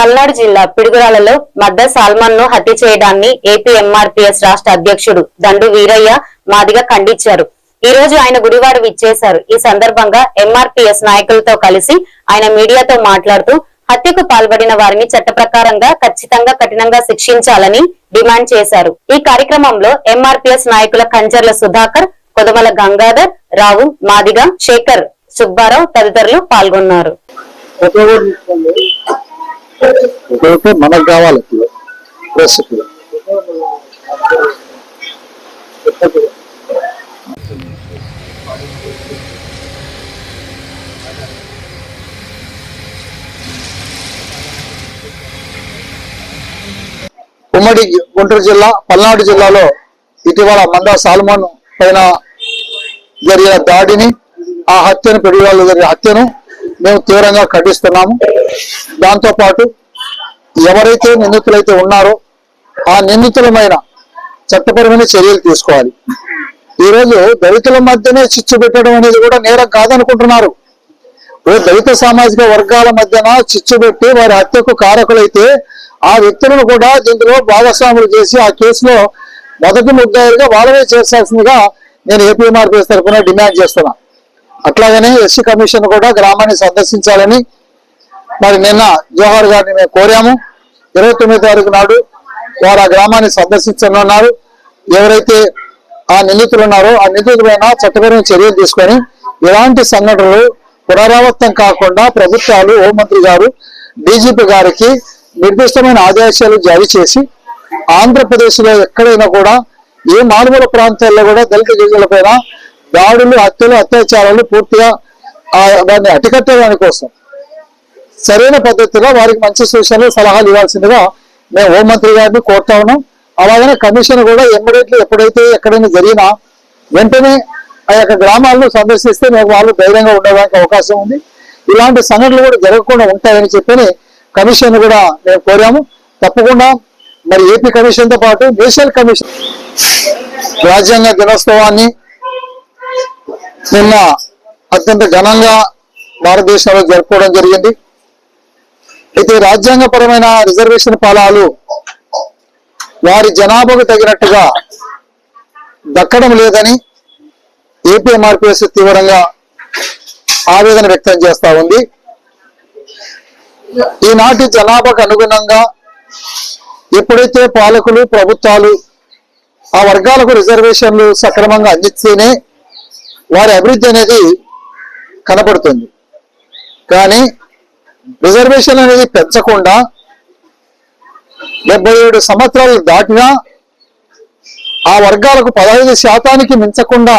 పల్నాడు జిల్లా పిడుగురాలలో మద్ద సాల్మాన్ను హత్య చేయడాన్ని ఏపీ ఎంఆర్పీఎస్ రాష్ట్ర అధ్యక్షుడు దండు వీరయ్య మాదిగా ఖండించారు. ఈ రోజు ఆయన గుడివాడ విచ్చేశారు. ఈ సందర్భంగా ఎంఆర్పీఎస్ నాయకులతో కలిసి ఆయన మీడియాతో మాట్లాడుతూ హత్యకు పాల్పడిన వారిని చట్ట ప్రకారంగా ఖచ్చితంగా కఠినంగా శిక్షించాలని డిమాండ్ చేశారు. ఈ కార్యక్రమంలో ఎంఆర్పీఎస్ నాయకుల కంచర్ల సుధాకర్ కొదమల గంగాధర్ రావు మాదిగ శేఖర్ సుబ్బారావు తదితరులు పాల్గొన్నారు. ఇదైతే మనకు కావాలి. ప్రెస్ ఉమ్మడి గుంటూరు జిల్లా పల్నాడు జిల్లాలో ఇటీవల మందా సాల్మాన్ పైన జరిగిన దాడిని ఆ హత్యను పిడివాళ్ళు జరిగిన హత్యను మేము తీవ్రంగా ఖండిస్తున్నాము. దాంతో పాటు ఎవరైతే నిందితులైతే ఉన్నారో ఆ నిందితులమైన చట్టపరమైన చర్యలు తీసుకోవాలి. ఈరోజు దళితుల మధ్యనే చిచ్చు పెట్టడం అనేది కూడా నేరం కాదనుకుంటున్నారు. ఓ దళిత సామాజిక వర్గాల మధ్యన చిచ్చు పెట్టి వారి హత్యకు కారకులైతే ఆ వ్యక్తులను కూడా దీంట్లో భాగస్వాములు చేసి ఆ కేసులో మొదటి ముద్దాయిలుగా వాళ్ళవే చేర్చాల్సిందిగా నేను ఏపీఎంఆర్పీఎస్ తరఫున డిమాండ్ చేస్తున్నా. అట్లాగనే ఎస్సీ కమిషన్ కూడా గ్రామాన్ని సందర్శించాలని మరి నిన్న జోహర్ గారిని మేము కోరాము. ఇరవై తొమ్మిది తారీఖు నాడు వారు ఆ గ్రామాన్ని సందర్శించనున్నారు. ఎవరైతే ఆ నిందితులు ఉన్నారో ఆ నిందితులైన చట్టపరమైన చర్యలు తీసుకొని ఇలాంటి సంఘటనలు పునరావృతం కాకుండా ప్రభుత్వాలు హోంమంత్రి గారు డీజీపీ గారికి నిర్దిష్టమైన ఆదేశాలు జారీ చేసి ఆంధ్రప్రదేశ్లో ఎక్కడైనా కూడా ఏ మారుమూల ప్రాంతాల్లో కూడా దళిత గిరిజనులపైన దాడులు హత్యలు అత్యాచారాలు పూర్తిగా ఆ దాన్ని అటికట్టడానికి కోసం. సరైన పద్ధతిలో వారికి మంచి సూచనలు సలహాలు ఇవ్వాల్సిందిగా మేము హోంమంత్రి గారిని కోరుతా ఉన్నాం. అలాగనే కమిషన్ కూడా ఎమ్మడేట్లు ఎప్పుడైతే ఎక్కడైనా జరిగినా వెంటనే ఆ యొక్క గ్రామాలను సందర్శిస్తే మేము వాళ్ళు ధైర్యంగా ఉండడానికి అవకాశం ఉంది. ఇలాంటి సంఘటనలు కూడా జరగకుండా ఉంటాయని చెప్పని కమిషన్ కూడా మేము కోరాము. తప్పకుండా మరి ఏపీ కమిషన్తో పాటు నేషనల్ కమిషన్ రాజ్యాంగ దినోత్సవాన్ని నిన్న అత్యంత ఘనంగా భారతదేశంలో జరుపుకోవడం జరిగింది. అయితే రాజ్యాంగపరమైన రిజర్వేషన్ ఫలాలు వారి జనాభాకు తగినట్టుగా దక్కడం లేదని ఏపీఎంఆర్పిఎస్ తీవ్రంగా ఆవేదన వ్యక్తం చేస్తా ఉంది. ఈనాటి జనాభాకు అనుగుణంగా ఎప్పుడైతే పాలకులు ప్రభుత్వాలు ఆ వర్గాలకు రిజర్వేషన్లు సక్రమంగా అందిస్తేనే వారి అభివృద్ధి అనేది కనపడుతుంది. కానీ రిజర్వేషన్ అనేది పెంచకుండా డెబ్బై ఏడు సంవత్సరాలు దాటినా ఆ వర్గాలకు పదహైదు శాతానికి మించకుండా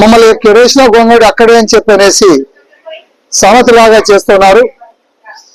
మమ్మల్ని కిరేష్ణ గొంగడి అక్కడే అని చెప్పనేసి సమతలాగా చేస్తున్నారు.